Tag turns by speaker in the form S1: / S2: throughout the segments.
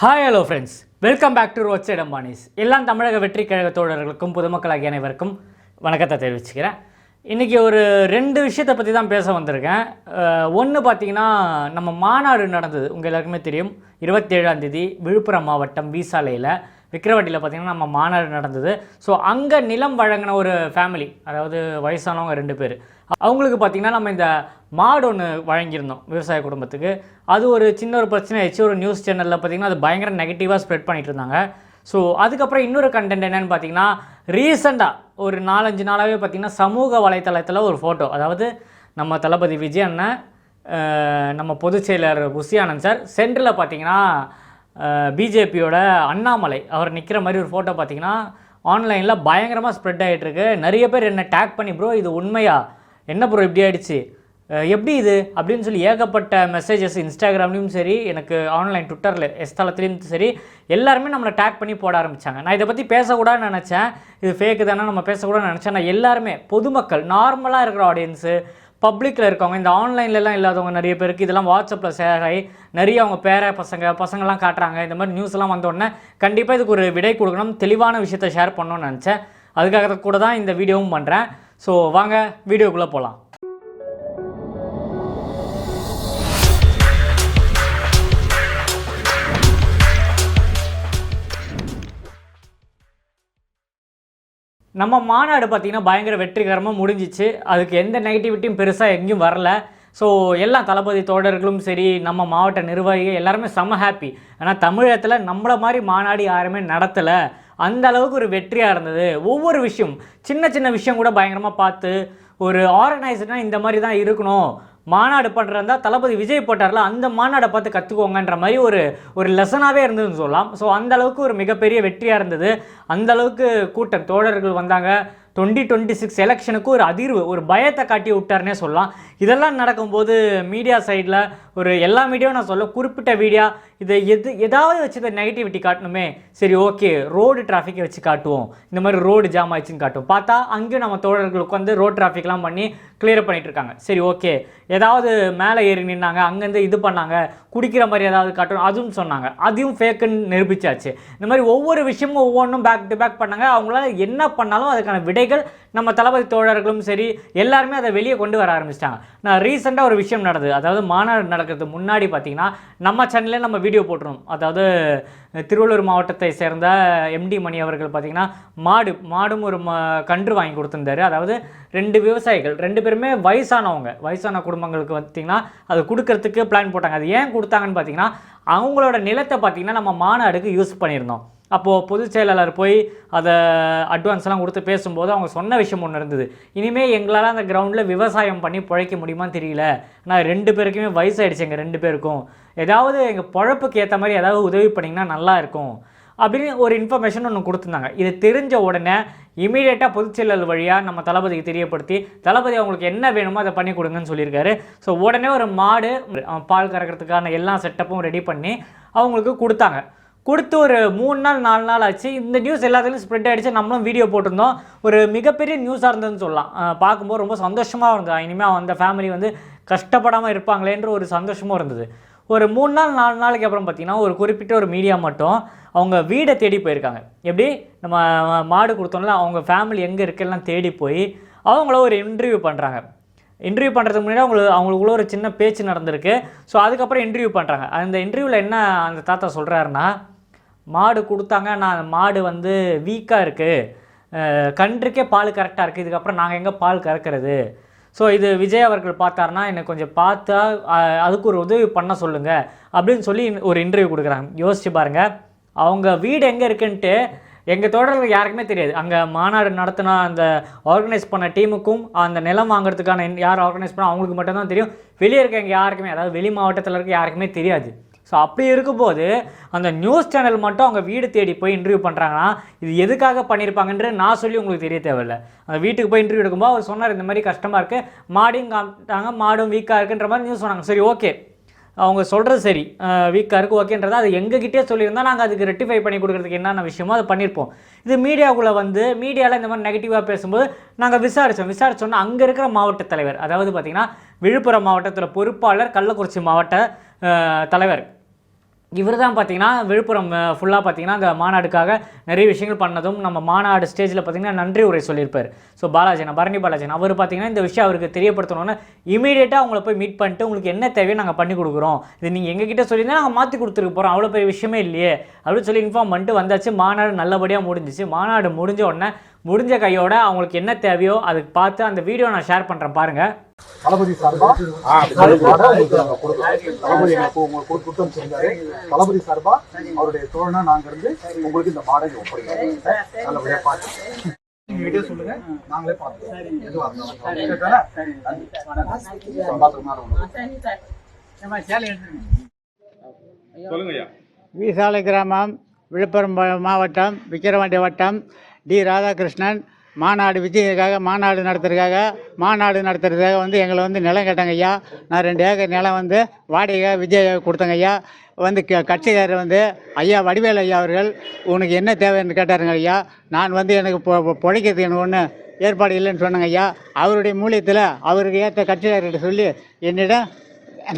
S1: Hi hello friends welcome back to roads இடம்பானிஸ் எல்லாம் தமிழக வெற்றி கழக தோழர்களுக்கும் பொதுமக்களாகிய அனைவருக்கும் வணக்கத்தை தெரிவிச்சுக்கிறேன். இன்றைக்கி ஒரு ரெண்டு விஷயத்தை பற்றி தான் பேச வந்திருக்கேன். ஒன்று பார்த்தீங்கன்னா நம்ம மாநாடு நடந்தது உங்கள் எல்லாருக்குமே தெரியும். இருபத்தேழாம் தேதி விழுப்புரம் மாவட்டம் விசாலையில். விக்கிரவாண்டியில் பார்த்தீங்கன்னா நம்ம மாநாடு நடந்தது. ஸோ அங்கே நிலம் வழங்கின ஒரு ஃபேமிலி அதாவது வயசானவங்க ரெண்டு பேர். அவங்களுக்கு பார்த்திங்கன்னா நம்ம இந்த மாடு ஒன்று வழங்கியிருந்தோம் விவசாய குடும்பத்துக்கு. அது ஒரு சின்ன ஒரு பிரச்சனை ஆயிடுச்சு. ஒரு நியூஸ் சேனலில் பார்த்திங்கன்னா அது பயங்கர நெகட்டிவாக ஸ்ப்ரெட் பண்ணிகிட்டு இருந்தாங்க. ஸோ அதுக்கப்புறம் இன்னொரு கண்டென்ட் என்னென்னு பார்த்தீங்கன்னா ரீசெண்டாக ஒரு நாலஞ்சு நாளாகவே பார்த்திங்கன்னா சமூக வலைத்தளத்தில் ஒரு ஃபோட்டோ அதாவது நம்ம தளபதி விஜய் அண்ணன் நம்ம பொதுச் செயலர் புசி ஆனந்த் சார் சென்டரில் பார்த்தீங்கன்னா பிஜேபியோட அண்ணாமலை அவர் நிற்கிற மாதிரி ஒரு ஃபோட்டோ பார்த்தீங்கன்னா ஆன்லைனில் பயங்கரமாக ஸ்ப்ரெட் ஆகிட்டுருக்கு நிறைய பேர் என்ன டேக் பண்ணி ப்ரோ இது உண்மையா? என்ன ப்ரோ இப்படி ஆகிடுச்சு எப்படி இது? அப்படின்னு சொல்லி ஏகப்பட்ட மெசேஜஸ் இன்ஸ்டாகிராம்லேயும் சரி எனக்கு ஆன்லைன் ட்விட்டரில் எஸ்தலத்துலேயும் சரி எல்லாருமே நம்மளை டேக் பண்ணி போட ஆரம்பித்தாங்க நான் இதை பற்றி பேசக்கூடாதுன்னு நினச்சேன். இது ஃபேக்கு தானே நம்ம பேசக்கூடாதுன்னு நினச்சேன். நான் எல்லாருமே பொதுமக்கள் நார்மலாக இருக்கிற ஆடியன்ஸு பப்ளிக்கில் இருக்கவங்க இந்த ஆன்லைன்லலாம் இல்லாதவங்க நிறைய பேருக்கு இதெல்லாம் வாட்ஸ்அப்பில் ஷேர் ஆகி நிறைய அவங்க பேர பசங்க பசங்கள்லாம் காட்டுறாங்க. இந்த மாதிரி நியூஸ்லாம் வந்தோடனே வந்த உடனே கண்டிப்பாக இதுக்கு ஒரு விடை கொடுக்கணும். தெளிவான விஷயத்தை ஷேர் பண்ணணும்னு நினச்சேன். அதுக்காக கூட தான் இந்த வீடியோவும் பண்ணுறேன் ஸோ வாங்க வீடியோக்குள்ளே போகலாம் நம்ம மாநாடு பார்த்திங்கன்னா பயங்கர வெற்றிகரமாக முடிஞ்சிச்சு. அதுக்கு எந்த நெகட்டிவிட்டியும் பெருசாக எங்கேயும் வரல. ஸோ எல்லா தளபதி தோழர்களும் சரி நம்ம மாவட்ட நிர்வாகிகள் எல்லாருமே செம்ம ஹாப்பி ஆனால் தமிழகத்தில் நம்மளை மாதிரி மாநாடு யாருமே நடத்தலை. அந்த அளவுக்கு ஒரு வெற்றியாக இருந்தது. ஒவ்வொரு விஷயம் சின்ன சின்ன விஷயம் கூட பயங்கரமாக பார்த்து ஒரு ஆர்கனைஸ்டாக இந்த மாதிரி தான் இருக்கணும். மாநாடு பண்ணுறதா தளபதி விஜய் போட்டார்ல அந்த மாநாடை பார்த்து கற்றுக்கோங்கன்ற மாதிரி ஒரு ஒரு லெசனாகவே இருந்ததுன்னு சொல்லலாம். ஸோ அந்த அளவுக்கு ஒரு மிகப்பெரிய வெற்றியாக இருந்தது. அந்த அளவுக்கு கூட்டம் தோழர்கள் வந்தாங்க. டுவெண்ட்டி டுவெண்ட்டி சிக்ஸ் எலெக்ஷனுக்கு ஒரு அதிர்வு ஒரு பயத்தை காட்டி விட்டார்னே சொல்லலாம். இதெல்லாம் நடக்கும்போது மீடியா சைடில் ஒரு எல்லா மீடியாவும் நான் சொல்ல குறிப்பிட்ட மீடியா இதை எது ஏதாவது வச்சு இதை நெகட்டிவிட்டி காட்டணுமே. சரி ஓகே ரோடு டிராஃபிக்கை வச்சு காட்டுவோம். இந்த மாதிரி ரோடு ஜாம் ஆயிடுச்சுன்னு காட்டுவோம். பார்த்தா அங்கேயும் நம்ம தோழர்களுக்கு வந்து ரோட் டிராஃபிக்லாம் பண்ணி கிளியர் பண்ணிகிட்டு இருக்காங்க. சரி ஓகே ஏதாவது மேலே ஏறி நின்னாங்க அங்கேருந்து இது பண்ணாங்க குடிக்கிற மாதிரி ஏதாவது காட்டணும் அதுவும் சொன்னாங்க. அதையும் ஃபேக்குன்னு நிரூபிச்சாச்சு. இந்த மாதிரி ஒவ்வொரு விஷயமும் ஒவ்வொன்றும் பேக் டு பேக் பண்ணாங்க. அவங்களால என்ன பண்ணாலும் அதுக்கான விடை விடைகள் நம்ம தளபதி தோழர்களும் சரி எல்லாருமே அதை வெளியே கொண்டு வர ஆரம்பிச்சிட்டாங்க. நான் ரீசெண்டாக ஒரு விஷயம் நடந்தது. அதாவது மாநாடு நடக்கிறதுக்கு முன்னாடி பார்த்தீங்கன்னா நம்ம சேனல்லே நம்ம வீடியோ போட்டுருவோம் அதாவது திருவள்ளூர் மாவட்டத்தை சேர்ந்த எம்டி மணி அவர்கள் பார்த்தீங்கன்னா மாடு மாடும் ஒரு ம கன்று வாங்கி கொடுத்துருந்தாரு. அதாவது ரெண்டு விவசாயிகள் ரெண்டு பேருமே வயசானவங்க. வயசான குடும்பங்களுக்கு பார்த்தீங்கன்னா அது கொடுக்கறதுக்கு பிளான் போட்டாங்க. அது ஏன் கொடுத்தாங்கன்னு பார்த்தீங்கன்னா அவங்களோட நிலத்தை பார்த்தீங்கன்னா நம்ம மாநாடுக்கு யூஸ் பண்ணியிருந்தோம். அப்போது பொதுச் செயலாளர் போய் அதை அட்வான்ஸ்லாம் கொடுத்து பேசும்போது அவங்க சொன்ன விஷயம் ஒன்று இருந்தது. இனிமேல் எங்களால் அந்த கிரவுண்டில் விவசாயம் பண்ணி பிழைக்க முடியுமான்னு தெரியல. நான் ரெண்டு பேருக்குமே வயசாயிடுச்சு எங்கள் ரெண்டு பேருக்கும். ஏதாவது எங்கள் பொழப்புக்கு ஏற்ற மாதிரி ஏதாவது உதவி பண்ணிங்கன்னா நல்லா இருக்கும். அப்படின்னு ஒரு இன்ஃபர்மேஷன் ஒன்று கொடுத்துருந்தாங்க. இது தெரிஞ்ச உடனே இமீடியட்டாக பொதுச்செயலர் வழியாக நம்ம தளபதிக்கு தெரியப்படுத்தி தளபதி அவங்களுக்கு என்ன வேணுமோ அதை பண்ணி கொடுங்கன்னு சொல்லியிருக்காரு. ஸோ உடனே ஒரு மாடு பால் கறக்கிறதுக்கான எல்லா செட்டப்பும் ரெடி பண்ணி அவங்களுக்கு கொடுத்தாங்க. கொடுத்து ஒரு மூணு நாள் நாலு நாள் ஆச்சு. இந்த நியூஸ் எல்லாத்துலேயும் ஸ்ப்ரெட் ஆகிடுச்சு நம்மளும் வீடியோ போட்டிருந்தோம். ஒரு மிகப்பெரிய நியூஸாக இருந்ததுன்னு சொல்லலாம். பார்க்கும்போது ரொம்ப சந்தோஷமாக இருந்தது. இனிமேல் அந்த ஃபேமிலி வந்து கஷ்டப்படாமல் இருப்பாங்களேன்ற ஒரு சந்தோஷமும் இருந்தது. ஒரு மூணு நாள் நாலு நாளைக்கு அப்புறம் பார்த்தீங்கன்னா ஒரு குறிப்பிட்ட ஒரு மீடியா மட்டும் அவங்க வீடை தேடி போயிருக்காங்க. எப்படி? நம்ம மாடு கொடுத்தோம்ல அவங்க ஃபேமிலி எங்கே இருக்கெல்லாம் தேடி போய் அவங்கள ஒரு இன்டர்வியூ பண்ணுறாங்க இன்டர்வியூ பண்ணுறதுக்கு முன்னாடி அவங்களுக்கு அவங்களுக்குள்ள ஒரு சின்ன பேச்சு நடந்திருக்கு. ஸோ அதுக்கப்புறம் இன்டர்வியூ பண்ணுறாங்க அந்த இன்டர்வியூவில் என்ன அந்த தாத்தா சொல்கிறாருன்னா மாடு கொடுத்தாங்க. நான் அந்த மாடு வந்து வீக்காக இருக்குது கன்றுக்கே பால் கரெக்டாக இருக்குது இதுக்கப்புறம் நாங்கள் எங்கே பால் கறக்கிறது? ஸோ இது விஜய் அவர்கள் பார்த்தாருன்னா எனக்கு கொஞ்சம் பார்த்தா அதுக்கு ஒரு உதவி பண்ண சொல்லுங்கள் அப்படின்னு சொல்லி ஒரு இன்டர்வியூ கொடுக்குறாங்க. யோசிச்சு பாருங்கள் அவங்க வீடு எங்கே இருக்குன்ட்டு எங்கள் தோட்டத்தில் யாருக்குமே தெரியாது. அங்கே மாநாடு நடத்தின அந்த ஆர்கனைஸ் பண்ண டீமுக்கும் அந்த நிலம் வாங்குறதுக்கான யார் ஆர்கனைஸ் பண்ண அவங்களுக்கு மட்டும்தான் தெரியும். வெளியே இருக்க எங்கள் யாருக்குமே அதாவது வெளி மாவட்டத்தில் இருக்க யாருக்குமே தெரியாது. ஸோ அப்படி இருக்கும்போது அந்த நியூஸ் சேனல் மட்டும் அவங்க வீடு தேடி போய் இன்டர்வியூ பண்ணுறாங்கன்னா இது எதுக்காக பண்ணியிருப்பாங்கன்ற நான் சொல்லி உங்களுக்கு தெரிய தேவையில்லை. அந்த வீட்டுக்கு போய் இன்டர்வியூ எடுக்கும்போது அவர் சொன்னார் இந்த மாதிரி கஷ்டமாக இருக்குது மாடியும் காமிட்டாங்க மாடும் வீக்காக இருக்குன்ற மாதிரி நியூஸ் சொன்னாங்க. சரி ஓகே அவங்க சொல்கிறது சரி. வீக்காக இருக்குது ஓகேன்றதா அது எங்ககிட்டே சொல்லியிருந்தா நாங்கள் அதுக்கு ரெட்டிஃபை பண்ணி கொடுக்குறதுக்கு என்னென்ன விஷயமோ அதை பண்ணியிருப்போம். இது மீடியாவுக்குள்ளே வந்து மீடியாவில் இந்த மாதிரி நெகட்டிவாக பேசும்போது நாங்கள் விசாரித்தோம் விசாரித்தோன்னா அங்கே இருக்கிற மாவட்ட தலைவர் அதாவது பார்த்திங்கன்னா விழுப்புரம் மாவட்டத்தில் பொறுப்பாளர் கள்ளக்குறிச்சி மாவட்ட தலைவர். இவர் தான் பார்த்தீங்கன்னா விழுப்புரம் ஃபுல்லாக பார்த்தீங்கன்னா அந்த மாநாடுக்காக நிறைய விஷயங்கள் பண்ணதும் நம்ம மாநாடு ஸ்டேஜில் பார்த்தீங்கன்னா நன்றி உரை சொல்லியிருப்பார். ஸோ பாலாஜன் பரணி பாலாஜன் அவர் பார்த்தீங்கன்னா இந்த விஷயம் அவருக்கு தெரியப்படுத்தணும்னு இமீடியட்டாக அவங்கள போய் மீட் பண்ணிட்டு உங்களுக்கு என்ன தேவையோ நாங்கள் பண்ணி கொடுக்குறோம். இது நீங்கள் எங்ககிட்ட சொல்லியிருந்தா நாங்கள் மாற்றி கொடுத்துருக்க போகிறோம் அவ்வளோ பெரிய விஷயமே இல்லையே. அப்படின்னு சொல்லி இன்ஃபார்ம் பண்ணிட்டு வந்தாச்சு. மாநாடு நல்லபடியாக முடிஞ்சிச்சு. மாநாடு முடிஞ்ச உடனே முடிஞ்ச கையோட அவங்களுக்கு என்ன தேவையோ அதுக்கு பார்த்து அந்த வீடியோ நான் ஷேர் பண்ணுறேன் பாருங்கள்
S2: தளபதி சார்பா. தளபதி கொடுத்து அனுப்பிச்சிருந்தாரு. தளபதி சார்பா? அவருடைய தோழனா நாங்க இருந்து உங்களுக்கு இந்த மாடல் ஒப்படைக்கிறோம். நல்லபடியா நீங்க சொல்லுங்க. நாங்களே இருந்தாலும்.
S3: வீசாலை கிராமம் விழுப்புரம் மாவட்டம் விக்கிரவாண்டி வட்டம் டி. ராதாகிருஷ்ணன் மாநாடு விஜயக்காக மாநாடு நடத்துறதுக்காக மாநாடு நடத்துறதுக்காக வந்து எங்களை வந்து நிலம் கேட்டாங்க ஐயா. நான் ரெண்டு ஏக்கர் நிலம் வந்து வாடகை விஜய் கொடுத்தங்க ஐயா. வந்து க கட்சிக்காரர் வந்து ஐயா வடிவேல் ஐயா அவர்கள் உனக்கு என்ன தேவைன்னு கேட்டாருங்க ஐயா. நான் வந்து எனக்கு பொ எனக்கு ஒன்று ஏற்பாடு இல்லைன்னு சொன்னேங்க ஐயா. அவருடைய மூலியத்தில் அவருக்கு ஏற்ற கட்சிக்காரர்கிட்ட சொல்லி என்னிடம்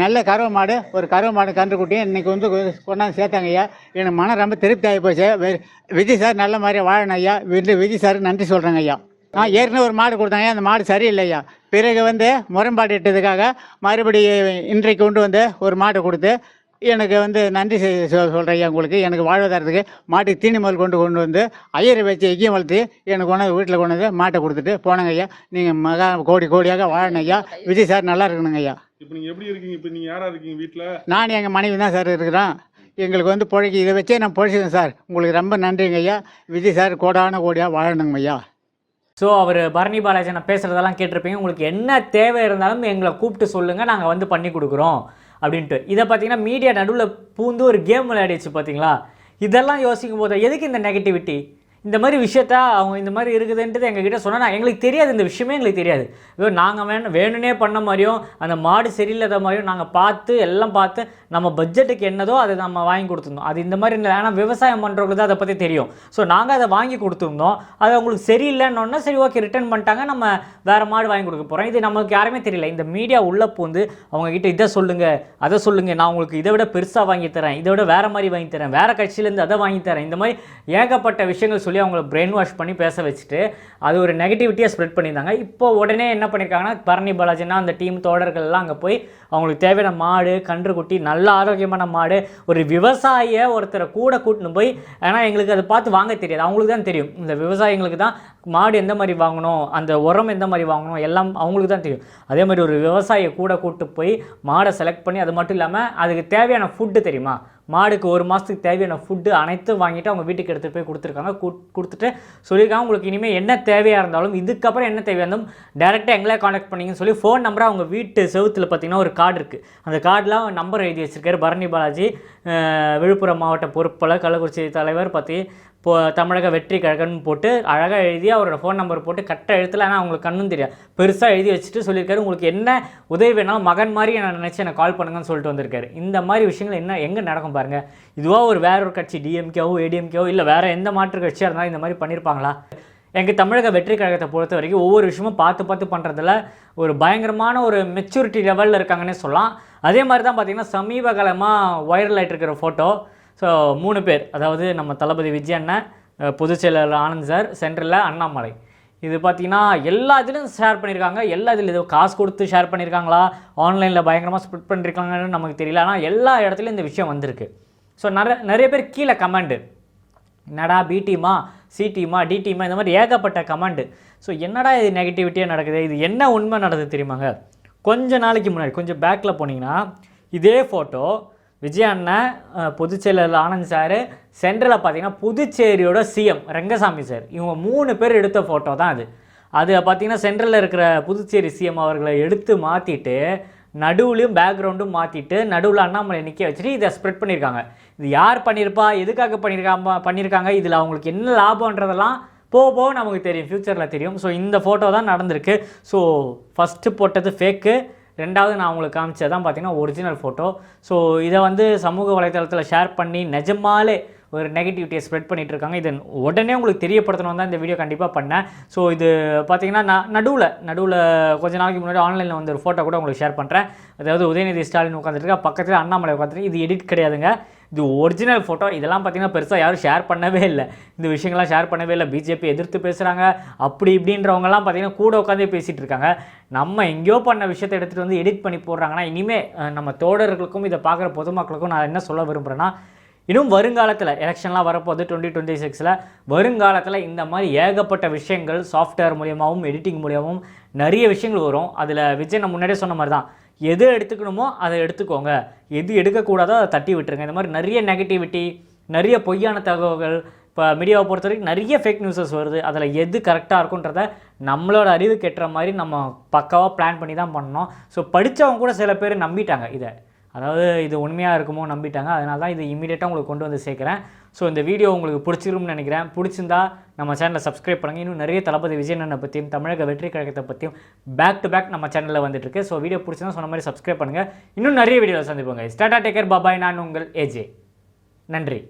S3: நல்ல கறவை மாடு ஒரு கறவை மாடு கன்றுக்குட்டியும் இன்றைக்கி வந்து கொண்டாந்து சேர்த்தாங்க ஐயா. எனக்கு மனம் ரொம்ப திருப்தி ஆகி போச்சு விஜய் சார் நல்ல மாதிரியா வாழணும் ஐயா. விஜய் விஜய் சாருக்கு நன்றி சொல்கிறேங்க ஐயா. நான் ஏற்கனவே ஒரு மாடு கொடுத்தாங்க அந்த மாடு சரியில்லை ஐயா. பிறகு வந்து முரண்பாடு இட்டதுக்காக மறுபடியும் இன்றைக்கு கொண்டு வந்து ஒரு மாடு கொடுத்து எனக்கு வந்து நன்றி சொல்கிறேன் ஐயா உங்களுக்கு. எனக்கு வாழ்வதாரத்துக்கு மாட்டுக்கு தீனி முதல் கொண்டு கொண்டு வந்து ஐயரை வச்சு எக்கியம் வளர்த்து எனக்கு கொண்டாந்து வீட்டில் கொண்டு வந்து மாட்டை கொடுத்துட்டு போனாங்க ஐயா. நீங்கள் மகா கோடி கோடியாக வாழணும் ஐயா. விஜய் சார் நல்லா இருக்கணுங்க ஐயா.
S4: இப்போ நீங்க எப்படி இருக்கீங்க? இப்போ நீங்க யாரா இருக்கீங்க வீட்ல?
S3: நான் எங்கள் மனைவி தான் சார் இருக்கிறோம். எங்களுக்கு வந்து பிழைக்கி இதை வச்சே நான் பிழைச்சிக்கேன் சார். உங்களுக்கு ரொம்ப நன்றிங்க ஐயா. விஜய் சார் கோடான கோடியாக வாழணுங்க ஐயா.
S1: ஸோ அவர் பரணி பாலாஜி நான் பேசுகிறதெல்லாம் கேட்டிருப்பீங்க. உங்களுக்கு என்ன தேவை இருந்தாலும் எங்களை கூப்பிட்டு சொல்லுங்கள் நாங்கள் வந்து பண்ணி கொடுக்குறோம். அப்படின்ட்டு. இதை பார்த்தீங்கன்னா மீடியா நடுவில் பூந்து ஒரு கேம் விளையாடிச்சு பார்த்தீங்களா? இதெல்லாம் யோசிக்கும் போது எதுக்கு இந்த நெகட்டிவிட்டி இந்த மாதிரி விஷயத்த அவங்க இந்த மாதிரி இருக்குதுன்றது எங்ககிட்ட சொன்னால் எங்களுக்கு தெரியாது இந்த விஷயமே எங்களுக்கு தெரியாது. ஐயோ நாங்கள் வேணும் வேணும்னே பண்ண மாதிரியும் அந்த மாடு சரியில்லாத மாதிரியும் நாங்கள் பார்த்து எல்லாம் பார்த்து நம்ம பட்ஜெட்டுக்கு என்னதோ அதை நம்ம வாங்கி கொடுத்துருந்தோம். அது இந்த மாதிரி இல்லை. ஆனால் விவசாயம் பண்ணுறவங்களுக்கு தான் அதை பற்றி தெரியும். ஸோ நாங்கள் அதை வாங்கி கொடுத்துருந்தோம். அது அவங்களுக்கு சரியில்லைன்னொன்னே சரி ஓகே ரிட்டர்ன் பண்ணிட்டாங்க. நம்ம வேறு மாடு வாங்கி கொடுக்க போகிறோம் இது நம்மளுக்கு யாருமே தெரியல. இந்த மீடியா உள்ளே பூந்து அவங்கக்கிட்ட இதை சொல்லுங்கள் அதை சொல்லுங்கள் நான் உங்களுக்கு இதை விட பெருசாக வாங்கி தரேன் இதை விட வேறு மாதிரி வாங்கி தரேன் வேறு கட்சியிலேருந்து அதை வாங்கி தரேன். இந்த மாதிரி ஏகப்பட்ட விஷயங்கள் சொல்லி அவங்கள பிரெயின் வாஷ் பண்ணி பேச வச்சுட்டு அது ஒரு நெகட்டிவிட்டியாக ஸ்ப்ரெட் பண்ணியிருந்தாங்க. இப்போ உடனே என்ன பண்ணியிருக்காங்கன்னா பரணி பாலாஜினா அந்த டீம் தோழர்கள்லாம் அங்கே போய் அவங்களுக்கு தேவையான மாடு கன்றுக்குட்டி நல்ல ஆரோக்கியமான மாடு ஒரு விவசாயியை ஒருத்தரை கூட கூட்டின்னு போய் ஏன்னா எங்களுக்கு அதை பார்த்து வாங்க தெரியாது. அவங்களுக்கு தான் தெரியும். இந்த விவசாயிங்களுக்கு தான் மாடு எந்த மாதிரி வாங்கணும் அந்த உரம் எந்த மாதிரி வாங்கணும் எல்லாம் அவங்களுக்கு தான் தெரியும். அதே மாதிரி ஒரு விவசாயியை கூட கூப்பிட்டு போய் மாடை செலக்ட் பண்ணி அது மட்டும் இல்லாமல் அதுக்கு தேவையான ஃபுட்டு தெரியுமா? மாடுக்கு ஒரு மாதத்துக்கு தேவையான ஃபுட்டு அனைத்தும் வாங்கிட்டு அவங்க வீட்டுக்கு எடுத்துகிட்டு போய் கொடுத்துருக்காங்க. கொடுத்துட்டு சொல்லியிருக்காங்க. உங்களுக்கு இனிமேல் என்ன தேவையாக இருந்தாலும் இதுக்கப்புறம் என்ன தேவையாக இருந்தாலும் டேரெக்டாக எங்களை காண்டாக்ட் பண்ணிங்கன்னு சொல்லி ஃபோன் நம்பரை அவங்க வீட்டு செவுத்தில் பார்த்தீங்கன்னா ஒரு கார்டு இருக்குது அந்த கார்டில் நம்பர் எழுதி வச்சுருக்காரு. பரணி பாலாஜி விழுப்புரம் மாவட்ட பொறுப்பாளர் கள்ளக்குறிச்சி தலைவர் பற்றி இப்போ தமிழக வெற்றி கழகம்னு போட்டு அழகாக எழுதி அவரோட ஃபோன் நம்பர் போட்டு கட்ட எழுத்துல. ஆனால் அவங்களுக்கு கண்ணும் தெரியாது. பெருசாக எழுதி வச்சுட்டு சொல்லியிருக்காரு. உங்களுக்கு என்ன உதவி வேணாலும் மகன் மாதிரி நான் நினச்சி எனக்கு கால் பண்ணுங்கன்னு சொல்லிட்டு வந்திருக்காரு. இந்த மாதிரி விஷயங்கள் என்ன எங்கே நடக்கும் பாருங்கள் இதுவாக ஒரு வேற ஒரு கட்சி டிஎம்கேவோ ஏடிஎம்கேவோ இல்லை வேறு எந்த மாற்று கட்சியாக இருந்தாலும் இந்த மாதிரி பண்ணியிருப்பாங்களா எங்கள் தமிழக வெற்றி கழகத்தை பொறுத்த வரைக்கும் ஒவ்வொரு விஷயமும் பார்த்து பார்த்து பண்ணுறதுல ஒரு பயங்கரமான ஒரு மெச்சூரிட்டி லெவலில் இருக்காங்கன்னே சொல்லலாம். அதே மாதிரி தான் பார்த்தீங்கன்னா சமீப காலமாக வைரல் ஆகிட்டு இருக்கிற ஃபோட்டோ ஸோ மூணு பேர். அதாவது நம்ம தளபதி விஜய் அண்ணன் பொதுச் செயலாளர் ஆனந்த் சார் சென்ட்ரலில் அண்ணாமலை. இது பார்த்தீங்கன்னா எல்லா இதுலையும் ஷேர் பண்ணியிருக்காங்க எல்லா இதில் இது காசு கொடுத்து ஷேர் பண்ணியிருக்காங்களா ஆன்லைனில் பயங்கரமாக ஸ்ப்ரிட் பண்ணியிருக்காங்கன்னு நமக்கு தெரியல. ஆனால் எல்லா இடத்துலையும் இந்த விஷயம் வந்திருக்கு. ஸோ நிறைய நிறைய பேர் கீழே கமெண்டு என்னடா பி டீமா சி டீமா டி டீமா இந்த மாதிரி ஏகப்பட்ட கமெண்டு ஸோ என்னடா இது நெகட்டிவிட்டியாக நடக்குது? இது என்ன உண்மை நடக்குது தெரியுமாங்க? கொஞ்ச நாளைக்கு முன்னாடி கொஞ்சம் பேக்கில் போனீங்கன்னா இதே ஃபோட்டோ விஜய் அண்ணன் பொதுச்செயலர் ஆனந்த் சார் சென்ட்ரலில் பார்த்தீங்கன்னா புதுச்சேரியோட சிஎம் ரெங்கசாமி சார். இவங்க மூணு பேர் எடுத்த ஃபோட்டோ தான் அது. அது பார்த்தீங்கன்னா சென்ட்ரலில் இருக்கிற புதுச்சேரி சிஎம் அவர்களை எடுத்து மாற்றிட்டு நடுவுலையும் பேக்ரவுண்டும் மாற்றிட்டு நடுவில் அண்ணாமலை நிற்க வச்சுட்டு இதை ஸ்ப்ரெட் பண்ணியிருக்காங்க. இது யார் பண்ணியிருப்பா? எதுக்காக பண்ணியிருக்காம பண்ணியிருக்காங்க? இதில் அவங்களுக்கு என்ன லாபம்ன்றதெல்லாம் போக போக நமக்கு தெரியும். ஃப்யூச்சரில் தெரியும். ஸோ இந்த ஃபோட்டோ தான் நடந்திருக்கு. ஸோ ஃபஸ்ட்டு போட்டது ஃபேக்கு ரெண்டாவது நான் உங்களுக்கு காமிச்சது தான் பார்த்தீங்கன்னா ஒரிஜினல் ஃபோட்டோ ஸோ இதை வந்து சமூக வலைத்தளத்தில் ஷேர் பண்ணி நிஜமாலே ஒரு நெகட்டிவிட்டியை ஸ்ப்ரெட் பண்ணிகிட்டு இருக்காங்க. இதை உடனே உங்களுக்கு தெரியப்படுத்தணும் தான் இந்த வீடியோ கண்டிப்பாக பண்ணேன். ஸோ இது பார்த்தீங்கன்னா நான் நடுவில் நடுவில் கொஞ்ச நாளைக்கு முன்னாடி ஆன்லைனில் வந்து ஒரு ஃபோட்டோ கூட உங்களுக்கு ஷேர் பண்ணுறேன் அதாவது உதயநிதி ஸ்டாலின் உட்காந்துருக்கா பக்கத்தில் அண்ணாமலை உட்காந்துருக்கு இது எடிட் கிடையாதுங்க. இது ஒரிஜினல் ஃபோட்டோ இதெல்லாம் பார்த்தீங்கன்னா பெருசாக யாரும் ஷேர் பண்ணவே இல்லை. இந்த விஷயங்கள்லாம் ஷேர் பண்ணவே இல்லை. பிஜேபி எதிர்த்து பேசுகிறாங்க அப்படி இப்படின்றவங்கலாம் பார்த்திங்கன்னா கூட உட்காந்து பேசிகிட்டு இருக்காங்க. நம்ம எங்கேயோ பண்ண விஷயத்தை எடுத்துகிட்டு வந்து எடிட் பண்ணி போடுறாங்கன்னா இனிமேல் நம்ம தோழர்களுக்கும் இதை பார்க்குற பொதுமக்களுக்கும் நான் என்ன சொல்ல விரும்புகிறேன்னா இன்னும் வருங்காலத்தில் எலெக்ஷன்லாம் வரப்போகுது டுவெண்ட்டி டுவெண்ட்டி சிக்ஸில் வருங்காலத்தில் இந்த மாதிரி ஏகப்பட்ட விஷயங்கள் சாஃப்ட்வேர் மூலியமாகவும் எடிட்டிங் மூலியமாகவும் நிறைய விஷயங்கள் வரும். அதில் விஜய் நான் முன்னாடியே சொன்ன மாதிரி தான் எது எடுத்துக்கணுமோ அதை எடுத்துக்கோங்க. எது எடுக்கக்கூடாதோ அதை தட்டி விட்டுருங்க. இந்த மாதிரி நிறைய நெகட்டிவிட்டி நிறைய பொய்யான தகவல்கள் இப்போ மீடியாவை பொறுத்த வரைக்கும் நிறைய ஃபேக் நியூஸஸ் வருது. அதில் எது கரெக்டாக இருக்குன்றத நம்மளோட அறிவு கெட்டுற மாதிரி நம்ம பக்காவாக பிளான் பண்ணி தான் பண்ணோம் ஸோ படித்தவங்க கூட சில பேர் நம்பிட்டாங்க இதை. அதாவது இது உண்மையாக இருக்குமோ நம்பிட்டாங்க. அதனால தான் இது இமீடியட்டாக உங்களுக்கு கொண்டு வந்து சேர்க்குறேன். ஸோ இந்த வீடியோ உங்களுக்கு பிடிச்சிருக்கும்னு நினைக்கிறேன். பிடிச்சிருந்தா நம்ம சேனலை சப்ஸ்கிரைப் பண்ணுங்கள் இன்னும் நிறைய தளபதி விஜயனனை பற்றியும் தமிழக வெற்றி கழகத்தை பற்றியும் பேக் டு பேக் நம்ம சேனலில் வந்துட்டு இருக்கு. ஸோ வீடியோ பிடிச்சிருந்தா சொன்ன மாதிரி சப்ஸ்கிரைப் பண்ணுங்கள் இன்னும் நிறைய வீடியோவில் சந்திப்போங்க ஸ்டாட்டா டேக்கர் பாபாய் நான் உங்கள் ஏஜே நன்றி.